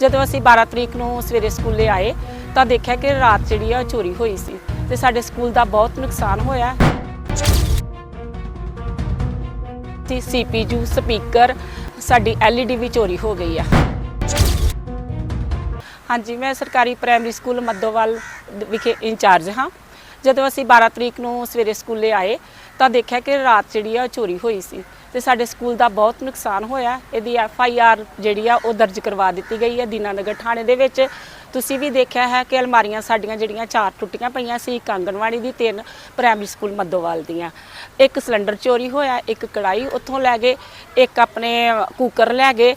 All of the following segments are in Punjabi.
ਜਦੋਂ ਅਸੀਂ 12 ਤਰੀਕ ਨੂੰ ਸਵੇਰੇ ਸਕੂਲੇ ਆਏ, ਤਾਂ ਦੇਖਿਆ ਕਿ ਰਾਤ ਜਿਹੜੀ ਆ ਉਹ ਚੋਰੀ ਹੋਈ ਸੀ ਤੇ ਸਾਡੇ ਸਕੂਲ ਦਾ ਬਹੁਤ ਨੁਕਸਾਨ ਹੋਇਆ। ਤੇ ਸੀਪੀਯੂ ਸਪੀਕਰ, ਸਾਡੀ LED ਵੀ ਚੋਰੀ ਹੋ ਗਈ ਆ। ਹਾਂਜੀ, ਮੈਂ ਸਰਕਾਰੀ ਪ੍ਰਾਇਮਰੀ ਸਕੂਲ ਮੱਦੋਵਾਲ ਵਿਖੇ ਇੰਚਾਰਜ ਹਾਂ। ਜਦੋਂ ਅਸੀਂ 12 ਤਰੀਕ ਨੂੰ ਸਵੇਰੇ ਸਕੂਲੇ ਆਏ, ਤਾਂ ਦੇਖਿਆ ਕਿ ਰਾਤ ਜਿਹੜੀ ਆ ਉਹ ਚੋਰੀ ਹੋਈ ਸੀ। ਤੇ ਸਾਡੇ ਸਕੂਲ ਦਾ ਬਹੁਤ ਨੁਕਸਾਨ ਹੋਇਆ। ਇਹਦੀ ਐਫ ਆਈ ਆਰ ਜਿਹੜੀ ਆ, ਉਹ ਦਰਜ ਕਰਵਾ ਦਿੱਤੀ ਗਈ ਹੈ ਦੀਨਾਨਗਰ ਥਾਣੇ ਦੇ ਵਿੱਚ। ਤੁਸੀਂ ਵੀ ਦੇਖਿਆ ਹੈ ਕਿ ਅਲਮਾਰੀਆਂ ਸਾਡੀਆਂ ਜਿਹੜੀਆਂ ਚਾਰ ਟੁੱਟੀਆਂ ਪਈਆਂ ਸੀ, ਇੱਕ ਆਂਗਣਵਾੜੀ ਦੀ, ਤਿੰਨ ਪ੍ਰਾਇਮਰੀ ਸਕੂਲ ਮੱਦੋਵਾਲ ਦੀਆਂ। ਇੱਕ ਸਿਲੰਡਰ ਚੋਰੀ ਹੋਇਆ, ਇੱਕ ਕੜਾਈ ਉੱਥੋਂ ਲੈ ਗਏ, ਇੱਕ ਆਪਣੇ ਕੁੱਕਰ ਲੈ ਗਏ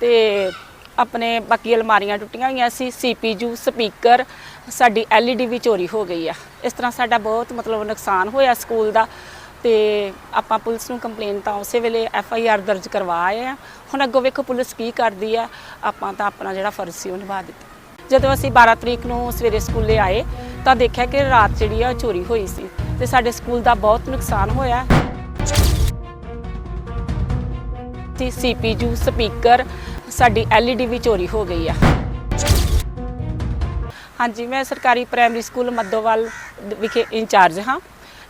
ਤੇ ਆਪਣੇ ਬਾਕੀ ਅਲਮਾਰੀਆਂ ਟੁੱਟੀਆਂ ਹੋਈਆਂ ਸੀ ਸੀਪੀਯੂ ਸਪੀਕਰ, ਸਾਡੀ LED ਵੀ ਚੋਰੀ ਹੋ ਗਈ ਆ। ਇਸ ਤਰ੍ਹਾਂ ਸਾਡਾ ਬਹੁਤ ਮਤਲਬ ਨੁਕਸਾਨ ਹੋਇਆ ਸਕੂਲ ਦਾ। ਤੇ ਆਪਾਂ ਪੁਲਿਸ ਨੂੰ ਕੰਪਲੇਨ ਤਾਂ ਉਸੇ ਵੇਲੇ ਐਫ ਆਈ ਆਰ ਦਰਜ ਕਰਵਾ ਆਏ ਆ। ਹੁਣ ਅੱਗੋਂ ਵੇਖੋ ਪੁਲਿਸ ਕੀ ਕਰਦੀ ਆ, ਆਪਾਂ ਤਾਂ ਆਪਣਾ ਜਿਹੜਾ ਫਰਜ਼ ਸੀ ਉਹ ਨਿਭਾ ਦਿੱਤਾ। ਜਦੋਂ ਅਸੀਂ 12 ਤਰੀਕ ਨੂੰ ਸਵੇਰੇ ਸਕੂਲੇ ਆਏ, ਤਾਂ ਦੇਖਿਆ ਕਿ ਰਾਤ ਜਿਹੜੀ ਆ ਉਹ ਚੋਰੀ ਹੋਈ ਸੀ ਤੇ ਸਾਡੇ ਸਕੂਲ ਦਾ ਬਹੁਤ ਨੁਕਸਾਨ ਹੋਇਆ। ਤੇ ਸੀਪੀਯੂ ਸਪੀਕਰ, ਸਾਡੀ LED ਵੀ ਚੋਰੀ ਹੋ ਗਈ ਆ। ਹਾਂਜੀ, ਮੈਂ ਸਰਕਾਰੀ ਪ੍ਰਾਇਮਰੀ ਸਕੂਲ ਮੱਦੋਵਾਲ ਵਿਖੇ ਇੰਚਾਰਜ ਹਾਂ।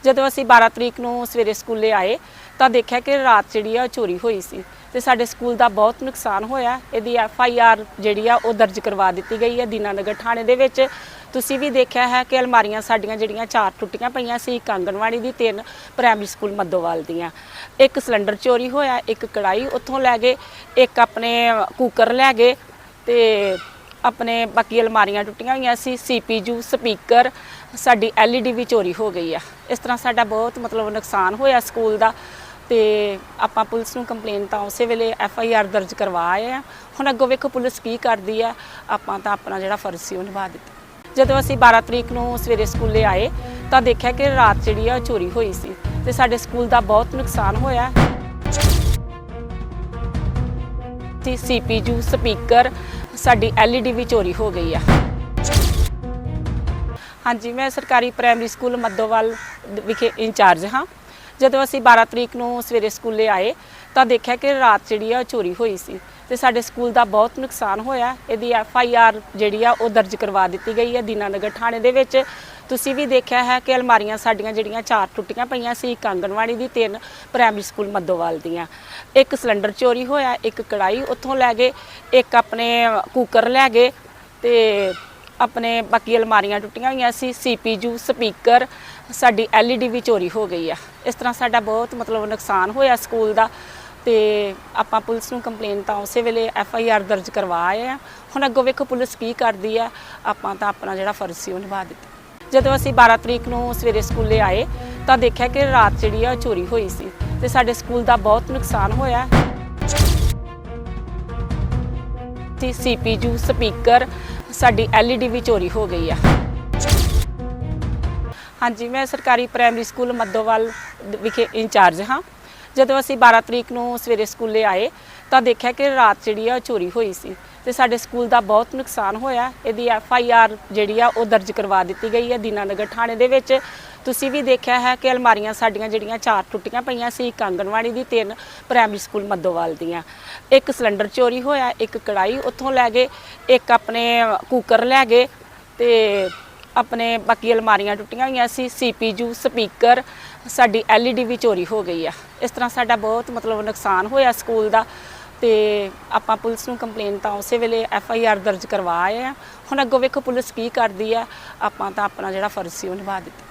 ਜਦੋਂ ਅਸੀਂ 12 ਤਰੀਕ ਨੂੰ ਸਵੇਰੇ ਸਕੂਲੇ ਆਏ, ਤਾਂ ਦੇਖਿਆ ਕਿ ਰਾਤ ਜਿਹੜੀ ਆ ਉਹ ਚੋਰੀ ਹੋਈ ਸੀ ਤੇ ਸਾਡੇ ਸਕੂਲ ਦਾ ਬਹੁਤ ਨੁਕਸਾਨ ਹੋਇਆ। ਇਹਦੀ ਐਫ ਆਈ ਆਰ ਜਿਹੜੀ ਆ ਉਹ ਦਰਜ ਕਰਵਾ ਦਿੱਤੀ ਗਈ ਹੈ ਦੀਨਾਨਗਰ ਥਾਣੇ ਦੇ ਵਿੱਚ। ਤੁਸੀਂ ਵੀ ਦੇਖਿਆ ਹੈ ਕਿ ਅਲਮਾਰੀਆਂ ਸਾਡੀਆਂ ਜਿਹੜੀਆਂ ਚਾਰ ਟੁੱਟੀਆਂ ਪਈਆਂ ਸੀ, ਇੱਕ ਆਂਗਣਵਾੜੀ ਦੀ, ਤਿੰਨ ਪ੍ਰਾਇਮਰੀ ਸਕੂਲ ਮੱਦੋਵਾਲ ਦੀਆਂ। ਇੱਕ ਸਿਲੰਡਰ ਚੋਰੀ ਹੋਇਆ, ਇੱਕ ਕੜਾਈ ਉੱਥੋਂ ਲੈ ਗਏ, ਇੱਕ ਆਪਣੇ ਕੁੱਕਰ ਲੈ ਗਏ ਤੇ ਆਪਣੇ ਬਾਕੀ ਅਲਮਾਰੀਆਂ ਟੁੱਟੀਆਂ ਹੋਈਆਂ ਸੀ ਸੀਪੀਯੂ ਸਪੀਕਰ, ਸਾਡੀ LED ਵੀ ਚੋਰੀ ਹੋ ਗਈ ਆ। ਇਸ ਤਰ੍ਹਾਂ ਸਾਡਾ ਬਹੁਤ ਮਤਲਬ ਨੁਕਸਾਨ ਹੋਇਆ ਸਕੂਲ ਦਾ ਤੇ ਆਪਾਂ ਪੁਲਿਸ ਨੂੰ ਕੰਪਲੇਨ ਤਾਂ ਉਸੇ ਵੇਲੇ ਐਫ ਆਈ ਆਰ ਦਰਜ ਕਰਵਾ ਆਏ ਆ। ਹੁਣ ਅੱਗੋਂ ਵੇਖੋ ਪੁਲਿਸ ਕੀ ਕਰਦੀ ਆ, ਆਪਾਂ ਤਾਂ ਆਪਣਾ ਜਿਹੜਾ ਫਰਜ਼ ਸੀ ਉਹ ਨਿਭਾ ਦਿੱਤਾ। ਜਦੋਂ ਅਸੀਂ 12 ਤਰੀਕ ਨੂੰ ਸਵੇਰੇ ਸਕੂਲੇ ਆਏ, ਤਾਂ ਦੇਖਿਆ ਕਿ ਰਾਤ ਜਿਹੜੀ ਆ ਉਹ ਚੋਰੀ ਹੋਈ ਸੀ ਤੇ ਸਾਡੇ ਸਕੂਲ ਦਾ ਬਹੁਤ ਨੁਕਸਾਨ ਹੋਇਆ। ਤੇ ਸੀਪੀਯੂ ਸਪੀਕਰ ਸਾਡੀ LED ਵੀ ਚੋਰੀ ਹੋ ਗਈ ਆ। ਹਾਂਜੀ, ਮੈਂ ਸਰਕਾਰੀ ਪ੍ਰਾਇਮਰੀ ਸਕੂਲ ਮੱਦੋਵਾਲ ਵਿਖੇ ਇੰਚਾਰਜ ਹਾਂ। ਜਦੋਂ ਅਸੀਂ 12 ਤਰੀਕ ਨੂੰ ਸਵੇਰੇ ਸਕੂਲੇ ਆਏ, ਤਾਂ ਦੇਖਿਆ ਕਿ ਰਾਤ ਜਿਹੜੀ ਆ ਉਹ ਚੋਰੀ ਹੋਈ ਸੀ ਤੇ ਸਾਡੇ ਸਕੂਲ ਦਾ ਬਹੁਤ ਨੁਕਸਾਨ ਹੋਇਆ। ਇਹਦੀ ਐਫ ਆਈ ਆਰ ਜਿਹੜੀ ਆ ਉਹ ਦਰਜ ਕਰਵਾ ਦਿੱਤੀ ਗਈ ਹੈ ਦੀਨਾਨਗਰ ਥਾਣੇ ਦੇ ਵਿੱਚ। ਤੁਸੀਂ ਵੀ ਦੇਖਿਆ ਹੈ ਕਿ ਅਲਮਾਰੀਆਂ ਸਾਡੀਆਂ ਜਿਹੜੀਆਂ ਚਾਰ ਟੁੱਟੀਆਂ ਪਈਆਂ ਸੀ, ਇੱਕ ਆਂਗਣਵਾੜੀ ਦੀ, ਤਿੰਨ ਪ੍ਰਾਇਮਰੀ ਸਕੂਲ ਮੱਦੋਵਾਲ ਦੀਆਂ। ਇੱਕ ਸਿਲੰਡਰ ਚੋਰੀ ਹੋਇਆ, ਇੱਕ ਕੜਾਈ ਉੱਥੋਂ ਲੈ ਗਏ, ਇੱਕ ਆਪਣੇ ਕੁੱਕਰ ਲੈ ਗਏ ਤੇ ਆਪਣੇ ਬਾਕੀ ਅਲਮਾਰੀਆਂ ਟੁੱਟੀਆਂ ਹੋਈਆਂ ਸੀ ਸੀਪੀਯੂ ਸਪੀਕਰ, ਸਾਡੀ LED ਵੀ ਚੋਰੀ ਹੋ ਗਈ ਆ। ਇਸ ਤਰ੍ਹਾਂ ਸਾਡਾ ਬਹੁਤ ਮਤਲਬ ਨੁਕਸਾਨ ਹੋਇਆ ਸਕੂਲ ਦਾ ਤੇ ਆਪਾਂ ਪੁਲਿਸ ਨੂੰ ਕੰਪਲੇਨ ਤਾਂ ਉਸੇ ਵੇਲੇ ਐਫ ਆਈ ਆਰ ਦਰਜ ਕਰਵਾ ਆਏ ਆ। ਹੁਣ ਅੱਗੋਂ ਵੇਖੋ ਪੁਲਿਸ ਕੀ ਕਰਦੀ ਆ, ਆਪਾਂ ਤਾਂ ਆਪਣਾ ਜਿਹੜਾ ਫਰਜ਼ ਸੀ ਉਹ ਨਿਭਾ ਦਿੱਤਾ। ਜਦੋਂ ਅਸੀਂ 12 ਤਰੀਕ ਨੂੰ ਸਵੇਰੇ ਸਕੂਲੇ ਆਏ, ਤਾਂ ਦੇਖਿਆ ਕਿ ਰਾਤ ਜਿਹੜੀ ਆ ਉਹ ਚੋਰੀ ਹੋਈ ਸੀ ਤੇ ਸਾਡੇ ਸਕੂਲ ਦਾ ਬਹੁਤ ਨੁਕਸਾਨ ਹੋਇਆ। ਤੇ ਸੀਪੀਯੂ ਸਪੀਕਰ, ਸਾਡੀ LED ਵੀ ਚੋਰੀ ਹੋ ਗਈ ਆ। ਹਾਂਜੀ, ਮੈਂ ਸਰਕਾਰੀ ਪ੍ਰਾਇਮਰੀ ਸਕੂਲ ਮੱਦੋਵਾਲ ਵਿਖੇ ਇੰਚਾਰਜ ਹਾਂ। ਜਦੋਂ ਅਸੀਂ 12 ਤਰੀਕ ਨੂੰ ਸਵੇਰੇ ਸਕੂਲੇ ਆਏ, ਤਾਂ ਦੇਖਿਆ ਕਿ ਰਾਤ ਜਿਹੜੀ ਆ ਉਹ ਚੋਰੀ ਹੋਈ ਸੀ। ਤੇ ਸਾਡੇ ਸਕੂਲ ਦਾ ਬਹੁਤ ਨੁਕਸਾਨ ਹੋਇਆ। ਇਹਦੀ ਐਫ ਆਈ ਆਰ ਜਿਹੜੀ ਆ, ਉਹ ਦਰਜ ਕਰਵਾ ਦਿੱਤੀ ਗਈ ਹੈ ਦੀਨਾਨਗਰ ਥਾਣੇ ਦੇ ਵਿੱਚ। ਤੁਸੀਂ ਵੀ ਦੇਖਿਆ ਹੈ ਕਿ ਅਲਮਾਰੀਆਂ ਸਾਡੀਆਂ ਜਿਹੜੀਆਂ ਚਾਰ ਟੁੱਟੀਆਂ ਪਈਆਂ ਸੀ, ਇੱਕ ਆਂਗਣਵਾੜੀ ਦੀ, ਤਿੰਨ ਪ੍ਰਾਇਮਰੀ ਸਕੂਲ ਮੱਦੋਵਾਲ ਦੀਆਂ। ਇੱਕ ਸਿਲੰਡਰ ਚੋਰੀ ਹੋਇਆ, ਇੱਕ ਕੜਾਈ ਉੱਥੋਂ ਲੈ ਗਏ, ਇੱਕ ਆਪਣੇ ਕੁੱਕਰ ਲੈ ਗਏ ਤੇ ਆਪਣੇ ਬਾਕੀ ਅਲਮਾਰੀਆਂ ਟੁੱਟੀਆਂ ਹੋਈਆਂ ਸੀ ਸੀਪੀਯੂ ਸਪੀਕਰ, ਸਾਡੀ LED ਵੀ ਚੋਰੀ ਹੋ ਗਈ ਆ। ਇਸ ਤਰ੍ਹਾਂ ਸਾਡਾ ਬਹੁਤ ਮਤਲਬ ਨੁਕਸਾਨ ਹੋਇਆ ਸਕੂਲ ਦਾ। ਤੇ ਆਪਾਂ ਪੁਲਿਸ ਨੂੰ ਕੰਪਲੇਨ ਤਾਂ ਉਸੇ ਵੇਲੇ ਐਫ ਆਈ ਆਰ ਦਰਜ ਕਰਵਾ ਆਏ ਆ। ਹੁਣ ਅੱਗੋਂ ਵੇਖੋ ਪੁਲਿਸ ਕੀ ਕਰਦੀ ਆ, ਆਪਾਂ ਤਾਂ ਆਪਣਾ ਜਿਹੜਾ ਫਰਜ਼ ਸੀ ਉਹ ਨਿਭਾ ਦਿੱਤਾ।